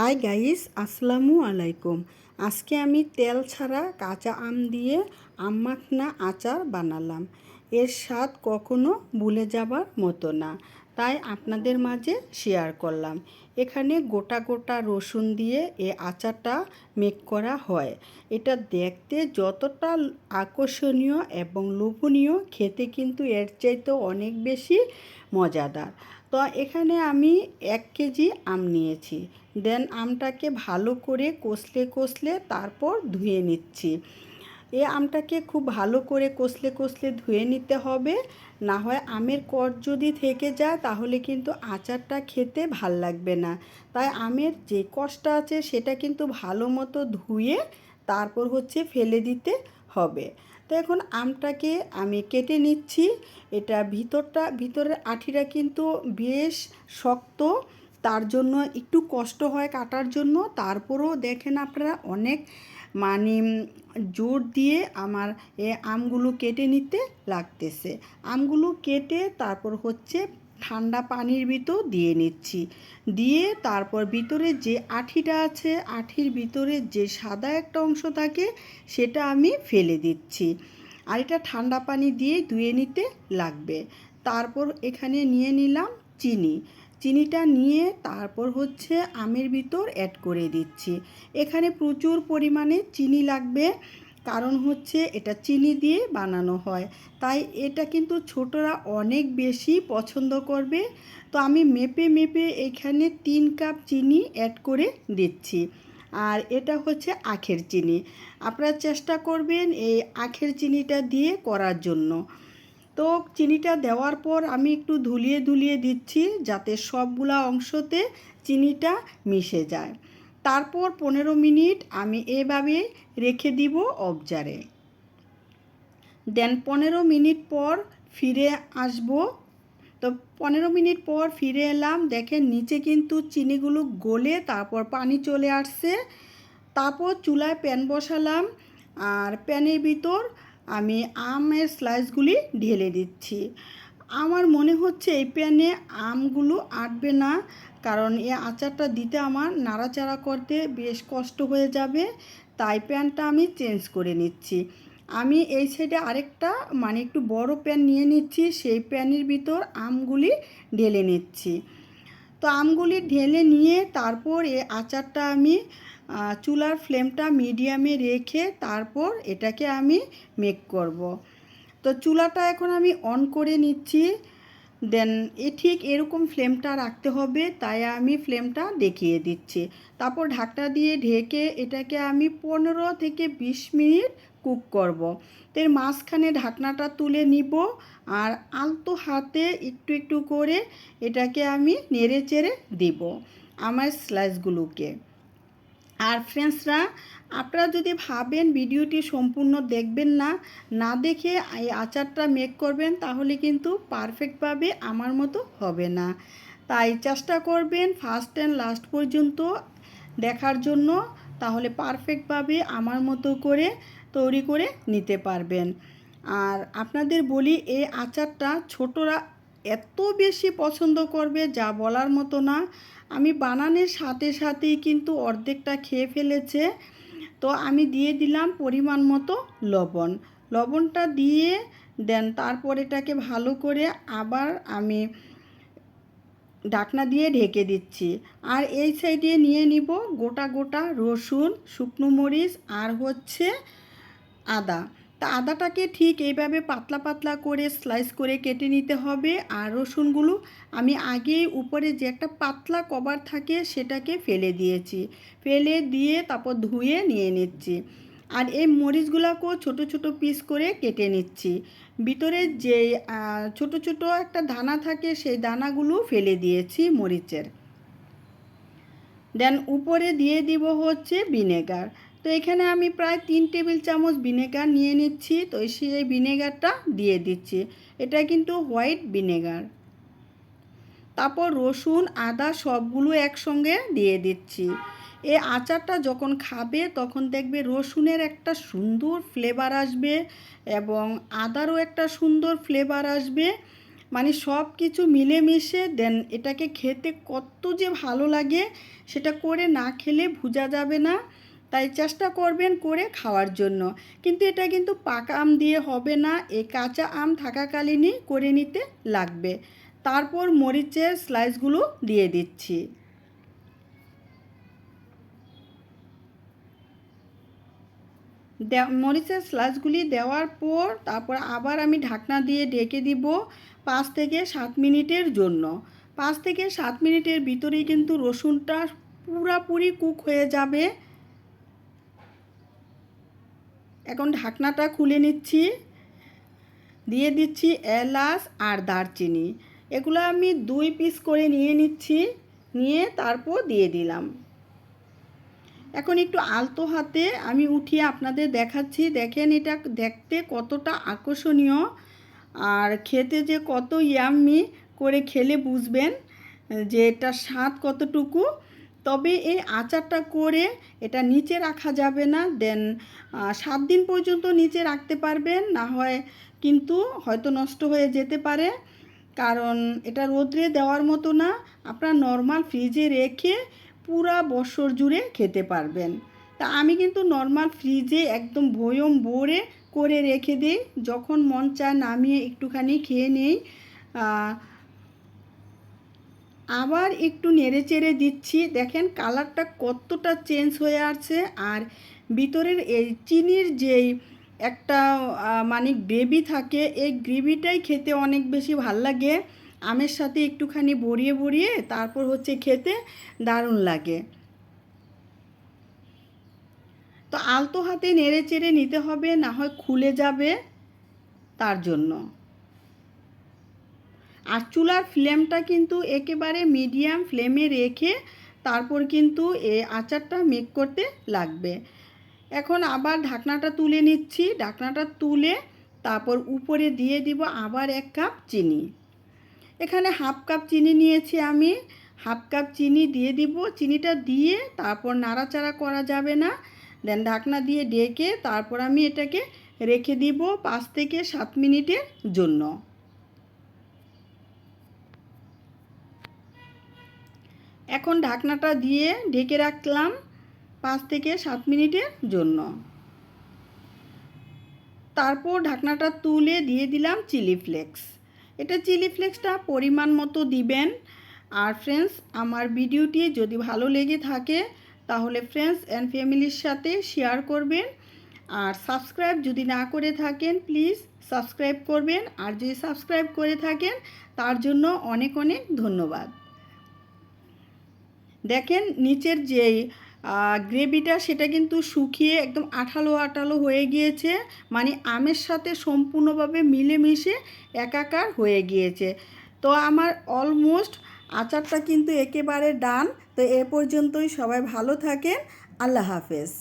Hi guys আসসালামু আলাইকুম আজকে আমি তেল ছাড়া কাঁচা আম দিয়ে আম মাখনা আচার বানালাম। এর স্বাদ কখনো ভুলে যাবার মতো না। তাই আপনাদের মাঝে শেয়ার করলাম। এখানে গোটা গোটা রসুন দিয়ে এ আচারটা মেক করা হয়। এটা দেখতে যতটা আকর্ষণীয় এবং লোভনীয়, খেতে কিন্তু এর চাইতে অনেক বেশি মজাদার। তো এখানে আমি এক কেজি আম নিয়েছি। দেন আমটাকে ভালো করে কষলে কষলে তারপর ধুয়ে নিচ্ছি। এই আমটাকে খুব ভালো করে কষলে কষলে ধুয়ে নিতে হবে। না হয় আমের কর যদি থেকে যায়, তাহলে কিন্তু আচারটা খেতে ভালো লাগবে না। তাই আমের যে কষটা আছে, সেটা কিন্তু ভালো মতো ধুয়ে তারপর হচ্ছে ফেলে দিতে হবে। তো এখন আমটাকে আমি কেটে নিচ্ছি। এটা ভিতরটা, ভিতরের আঠিটা কিন্তু বেশ শক্ত। তার জন্য একটু কষ্ট হয় কাটার জন্য। তারপরেও দেখেন আপনারা অনেক মানে জোর দিয়ে আমার এ আমগুলো কেটে নিতে লাগতেছে। আমগুলো কেটে তারপর হচ্ছে ঠান্ডা পানির ভিতর দিয়ে নিচ্ছি। দিয়ে তারপর ভিতরে যে আঠিটা আছে, আঠির ভিতরে যে সাদা একটা অংশ থাকে, সেটা আমি ফেলে দিচ্ছি। আর এটা ঠান্ডা পানি দিয়ে ধুয়ে নিতে লাগবে। তারপর এখানে নিয়ে নিলাম চিনি। চিনিটা নিয়ে তারপর হচ্ছে আমের ভিতর অ্যাড করে দিচ্ছি। এখানে প্রচুর পরিমাণে চিনি লাগবে। কারণ হচ্ছে এটা চিনি দিয়ে বানানো হয়। তাই এটা কিন্তু ছোটরা অনেক বেশি পছন্দ করবে। তো আমি মেপে মেপে এখানে তিন কাপ চিনি অ্যাড করে দিচ্ছি। আর এটা হচ্ছে আখের চিনি। আপনারা চেষ্টা করবেন এই আখের চিনিটা দিয়ে করার জন্য। তো চিনিটা দেওয়ার পর আমি একটু ধুলিয়ে ধুলিয়ে দিচ্ছি যাতে সবগুলা অংশতে চিনিটা মিশে যায়। তারপর পনেরো মিনিট আমি এভাবে রেখে দিব অবজারে। দেন পনেরো মিনিট পর ফিরে আসব। তো পনেরো মিনিট পর ফিরে এলাম, দেখেন নিচে কিন্তু চিনিগুলো গলে তারপর পানি চলে আসছে। তারপর চুলায় প্যান বসালাম আর প্যানের ভিতর আমি আমের স্লাইসগুলি ঢেলে দিচ্ছি। আমার মনে হচ্ছে এই প্যানে আমগুলো আটবে না, কারণ এই আচারটা দিতে আমার নাড়াচাড়া করতে বেশ কষ্ট হয়ে যাবে, তাই প্যানটা আমি চেঞ্জ করে নিচ্ছি আমি এই সাইডে আরেকটা মানে একটু বড় প্যান নিয়ে নিচ্ছি, সেই প্যানের ভিতর আমগুলি ঢেলে নিচ্ছি তো আমগুলি ঢেলে নিয়ে তারপর এই আচারটা আমি চুলার ফ্লেমটা মিডিয়ামে রেখে তারপর এটাকে আমি মেক করব। তো চুলাটা এখন আমি অন করে নিচ্ছি। দেন এ ঠিক এরকম ফ্লেমটা রাখতে হবে, তাই আমি ফ্লেমটা দেখিয়ে দিচ্ছি। তারপর ঢাকটা দিয়ে ঢেকে এটাকে আমি পনেরো থেকে বিশ মিনিট কুক করব। তো এর মাঝখানে ঢাকনাটা তুলে নিব আর আলতো হাতে একটু একটু করে এটাকে আমি নেড়ে চেড়ে দিব আমার স্লাইসগুলোকে আর ফ্রেন্ডসরা আপনারা যদি ভাবেন ভিডিওটি সম্পূর্ণ দেখবেন না না দেখে এই আচারটা মেক করবেন, তাহলে কিন্তু পারফেক্টভাবে আমার মতো হবে না। তাই চেষ্টা করবেন ফার্স্ট অ্যান্ড লাস্ট পর্যন্ত দেখার জন্য, তাহলে পারফেক্টভাবে আমার মতো করে তৈরি করে নিতে পারবেন। আর আপনাদের বলি, এই আচারটা ছোটরা এত বেশি পছন্দ করবে যা বলার মতো না। আমি বানানোর সাথে সাথেই কিন্তু অর্ধেকটা খেয়ে ফেলেছে। তো আমি দিয়ে দিলাম পরিমাণ মতো লবণ। লবণটা দিয়ে দেন তারপর এটাকে ভালো করে আবার আমি ঢাকনা দিয়ে ঢেকে দিচ্ছি। আর এই সাইডে নিয়ে নিব গোটা গোটা রসুন, শুকনো মরিচ আর হচ্ছে আদা। তা আদাটাকে ঠিক এইভাবে পাতলা পাতলা করে স্লাইস করে কেটে নিতে হবে। আর রসুনগুলো আমি আগেই উপরে যে একটা পাতলা কভার থাকে সেটাকে ফেলে দিয়েছি। ফেলে দিয়ে তারপর ধুয়ে নিয়ে নিচ্ছি। আর এই মরিচগুলোকেও ছোট ছোট পিস করে কেটে নিচ্ছি। ভিতরে যে ছোট ছোট একটা দানা থাকে সেই দানাগুলো ফেলে দিয়েছি মরিচের। দেন উপরে দিয়ে দিব হচ্ছে ভিনেগার তো এখানে আমি প্রায় তিন টেবিল চামচ ভিনেগার নিয়ে নিচ্ছি। তো সেই ভিনেগারটা দিয়ে দিচ্ছি। এটা কিন্তু হোয়াইট ভিনেগার। তারপর রসুন, আদা সবগুলো একসঙ্গে দিয়ে দিচ্ছি। এ আচারটা যখন খাবে তখন দেখবে রসুনের একটা সুন্দর ফ্লেভার আসবে এবং আদারও একটা সুন্দর ফ্লেভার আসবে। মানে সব কিছু মিলেমিশে দেন এটাকে খেতে কত যে ভালো লাগে সেটা করে না খেলে বোঝা যাবে না। তাই চেষ্টা করবেন করে খাওয়ার জন্য। কিন্তু এটা কিন্তু পাকা আম দিয়ে হবে না এই কাঁচা আম থাকাকালীনই করে নিতে লাগবে। তারপর মরিচের স্লাইসগুলো দিয়ে দিচ্ছি। মরিচের স্লাইসগুলি দেওয়ার পর তারপর আবার আমি ঢাকনা দিয়ে ডেকে দিব পাঁচ থেকে সাত মিনিটের জন্য। পাঁচ থেকে সাত মিনিটের ভিতরেই কিন্তু রসুনটা পুরাপুরি কুক হয়ে যাবে। এখন ঢাকনাটা খুলে নিচ্ছি। দিয়ে দিচ্ছি এলাচ আর দারচিনি। এগুলো আমি দুই পিস করে নিয়ে নিচ্ছি, নিয়ে তারপর দিয়ে দিলাম। এখন একটু আলতো হাতে আমি উঠিয়ে আপনাদের দেখাচ্ছি। দেখেন এটা দেখতে কতটা আকর্ষণীয়। আর খেতে যে কত ইয়াম্মি করে খেলে বুঝবেন যে এটা স্বাদ কতটুকু। তবে এই আচারটা করে এটা নিচে রাখা যাবে না দেন সাত দিন পর্যন্ত নিচে রাখতে পারবেন, না হয় কিন্তু হয়তো নষ্ট হয়ে যেতে পারে, কারণ এটা রোদ্রে দেওয়ার মতো না, আপনার নর্মাল ফ্রিজে রেখে পুরা বছর জুড়ে খেতে পারবেন। তা আমি কিন্তু নর্মাল ফ্রিজে একদম ভয়ম ভরে করে রেখে দিই, যখন মন চায় নামিয়ে একটুখানি খেয়ে নেই আবার একটু নেড়ে চেড়ে দিচ্ছি। দেখেন কালারটা কতটা চেঞ্জ হয়ে আছে আর ভিতরের এই চিনির যেই একটা মানে গ্রেভি থাকে, এই গ্রেভিটাই খেতে অনেক বেশি ভালো লাগে। আমের সাথে একটুখানি বড়িয়ে বড়িয়ে তারপর হচ্ছে খেতে দারুণ লাগে। তো আলতো হাতে নেড়ে চেড়ে নিতে হবে, না হয় খুলে যাবে তার জন্য। আর চুলার ফ্লেমটা কিন্তু একেবারে মিডিয়াম ফ্লেমে রেখে তারপর কিন্তু এ আচারটা মেক করতে লাগবে। এখন আবার ঢাকনাটা তুলে নিচ্ছি। ঢাকনাটা তুলে তারপর উপরে দিয়ে দিব আবার এক কাপ চিনি। এখানে হাফ কাপ চিনি নিয়েছি আমি। হাফ কাপ চিনি দিয়ে দিব। চিনিটা দিয়ে তারপর নাড়াচাড়া করা যাবে না। দেন ঢাকনা দিয়ে ডেকে তারপর আমি এটাকে রেখে দিব পাঁচ থেকে সাত মিনিটের জন্য। এখন ঢাকনাটা দিয়ে ঢেকে রাখলাম পাঁচ থেকে সাত মিনিটের জন্য। তারপর ঢাকনাটা তুলে দিয়ে দিলাম চিলি ফ্লেক্স। এটা চিলি ফ্লেক্সটা পরিমাণ মতো দিবেন। আর ফ্রেন্ডস আমার ভিডিওটি যদি ভালো লেগে থাকে, তাহলে ফ্রেন্ডস অ্যান্ড ফ্যামিলির সাথে শেয়ার করবেন। আর সাবস্ক্রাইব যদি না করে থাকেন প্লিজ সাবস্ক্রাইব করবেন। আর যদি সাবস্ক্রাইব করে থাকেন, তার জন্য অনেক অনেক ধন্যবাদ। দেখেন নিচের যেই গ্রেভিটা সেটা কিন্তু শুকিয়ে একদম আঠালো আঠালো হয়ে গিয়েছে মানে আমের সাথে সম্পূর্ণভাবে মিলেমিশে একাকার হয়ে গিয়েছে। তো আমার অলমোস্ট আচারটা কিন্তু একেবারে ডান। তো এ পর্যন্তই সবাই ভালো থাকেন। আল্লাহ হাফেজ।